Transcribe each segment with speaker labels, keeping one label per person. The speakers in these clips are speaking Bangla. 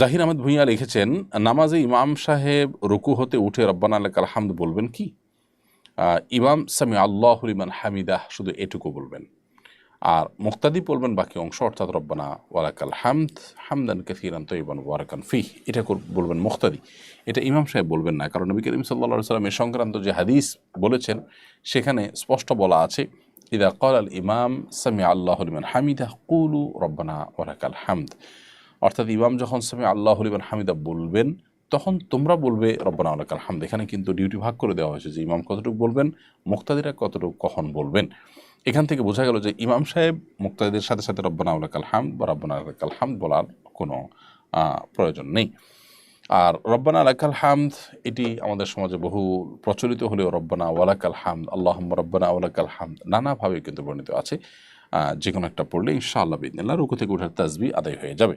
Speaker 1: জাহির আহমেদ ভূঁইয়া লিখেছেন, নামাজে ইমাম সাহেব রুকু হতে উঠে রব্বানা আল্লাহ হামদ বলবেন কি? ইমাম সামি আল্লাহ ইমান হামিদাহ, শুধু এটুকু বলবেন। আর মুক্তাদি বলবেন বাকি অংশ, অর্থাৎ রব্বানা ওয়ালাকাল হামদ, হামদান কাসিরান তৈবান ওয়ারাকান ফি এটা বলবেন মুক্তাদি। এটা ইমাম সাহেব বলবেন না, কারণ নবী করিম সাল্লা সাল্লাম এ সংক্রান্ত যে হাদিস বলেছেন, সেখানে স্পষ্ট বলা আছে, ইদা কল আল ইমাম সামি আল্লাহ লিমান হামিদা কুলু রব্বানা ওয়ালাকাল হামদ। অর্থাৎ ইমাম যখন সামি আল্লাহ লিমান হামিদা বলবেন, তখন তোমরা বলবে, রব্বানা আলাকাল হামদ এখানে কিন্তু ডিউটি ভাগ করে দেওয়া হয়েছে যে ইমাম কতটুকু বলবেন, মুক্তাদিরা কতটুকু কখন বলবেন। এখান থেকে বোঝা গেল যে ইমাম সাহেব মুক্তাদিদের সাথে সাথে রব্বানা আলাকাল হামদ বা রব্বানা আলাকাল হামদ বলার কোনো প্রয়োজন নেই। আর রব্বানা আলাকাল হামদ এটি আমাদের সমাজে বহু প্রচলিত হলেও রব্বানা ওয়ালাকাল হামদ আল্লাহ রব্বানা ওয়ালাকাল হামদ নানাভাবে কিন্তু বর্ণিত আছে। যে কোনো একটা পড়লে ইনশাআল্লাহ বিদিনাল্লাহ রুকু থেকে উঠার তাজবি আদায় হয়ে যাবে।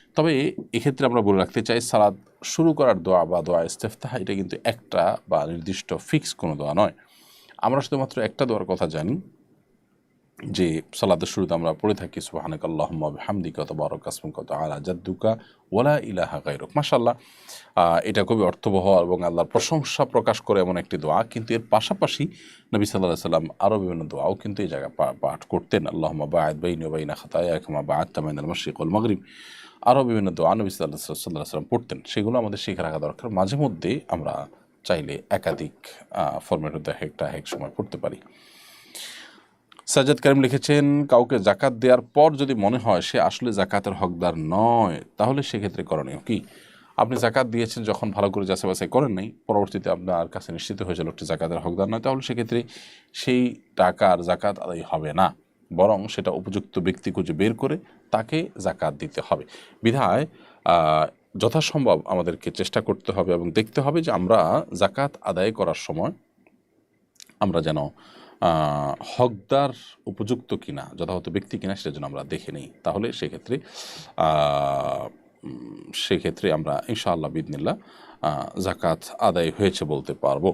Speaker 1: তবে এক্ষেত্রে আমরা বলে রাখতে চাই, সালাদ শুরু করার দোয়া বা দোয়া ইস্তেফতাহা, এটা কিন্তু একটা বা নির্দিষ্ট ফিক্স কোনো দোয়া নয়। আমরা শুধুমাত্র একটা দোয়ার কথা জানি যে সালাদের শুরুতে আমরা পড়ে থাকি সুবাহানাক আল্লাহম্মা হামদি কত বারক আসমুক কত আলা জাদ্দুকা ওলা ইলাহা গাইরক মাশাল্লাহ আহ, এটা খুবই অর্থবহ এবং আল্লাহর প্রশংসা প্রকাশ করে এমন একটি দোয়া। কিন্তু এর পাশাপাশি নবী সাল্লাহ সাল্লাম আরও বিভিন্ন দোয়াও কিন্তু এই জায়গায় পাঠ করতেন। আল্লাহম্মা বায়দ বাইন বাইনা খাতায় একমা বায়দ তামাইন আল মশিক মগরিব। আরও বিভিন্ন দোয়া নবী সাল্লাহ সাল্লাহ সাল্লাম পড়তেন। সেগুলো আমাদের শিখে রাখা দরকার। মাঝে মধ্যে আমরা চাইলে একাধিক ফর্মেট হতে একটা এক সময় পড়তে পারি। সাজ্জাদ করিম লিখেছেন, কাউকে জাকাত দেওয়ার পর যদি মনে হয় সে আসলে জাকাতের হকদার নয়, তাহলে সেক্ষেত্রে করণীয় কি? আপনি জাকাত দিয়েছেন, যখন ভালো করে যাচাই বাছাই করেন নাই, পরবর্তীতে আপনার কাছে নিশ্চিত হয়েছে লোকটি জাকাতের হকদার নয়, তাহলে সেক্ষেত্রে সেই টাকার জাকাত আদায় হবে না। বরং সেটা উপযুক্ত ব্যক্তি খুঁজে বের করে তাকে জাকাত দিতে হবে। বিধায় যথাসম্ভব আমাদেরকে চেষ্টা করতে হবে এবং দেখতে হবে যে আমরা জাকাত আদায় করার সময় আমরা যেন হকদার উপযুক্ত কিনা, যথাযথ ব্যক্তি কিনা সেটা যেন আমরা দেখে নিই। তাহলে সেক্ষেত্রে সেক্ষেত্রে আমরা ইনশাআল্লাহ বিদনিল্লা জাকাত আদায় হয়েছে বলতে পারব।